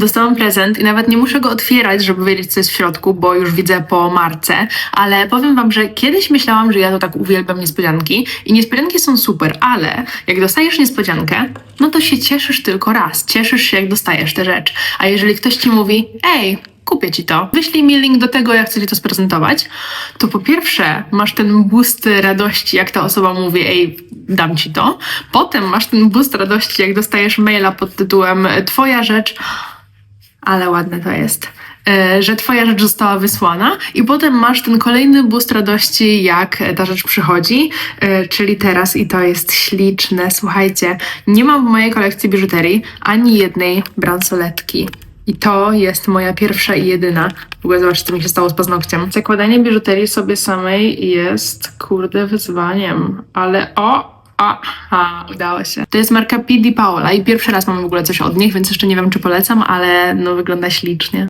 Dostałam prezent i nawet nie muszę go otwierać, żeby wiedzieć, co jest w środku, bo już widzę po marce, ale powiem wam, że kiedyś myślałam, że ja to tak uwielbiam niespodzianki i niespodzianki są super, ale jak dostajesz niespodziankę, no to się cieszysz tylko raz. Cieszysz się, jak dostajesz tę rzecz. A jeżeli ktoś ci mówi, ej, kupię ci to, wyślij mi link do tego, jak chcę ci to sprezentować, to po pierwsze masz ten boost radości, jak ta osoba mówi, ej, dam ci to. Potem masz ten boost radości, jak dostajesz maila pod tytułem Twoja rzecz, ale ładne to jest. e, Że twoja rzecz została wysłana, i potem masz ten kolejny boost radości, jak ta rzecz przychodzi, e, czyli teraz, i to jest śliczne. Słuchajcie, nie mam w mojej kolekcji biżuterii ani jednej bransoletki. I to jest moja pierwsza i jedyna. W ogóle zobaczcie, co mi się stało z paznokciem. Zakładanie biżuterii sobie samej jest, kurde, wyzwaniem. Ale o, Aha, udało się. To jest marka P. Di Paola i pierwszy raz mam w ogóle coś od nich, więc jeszcze nie wiem, czy polecam, ale no wygląda ślicznie.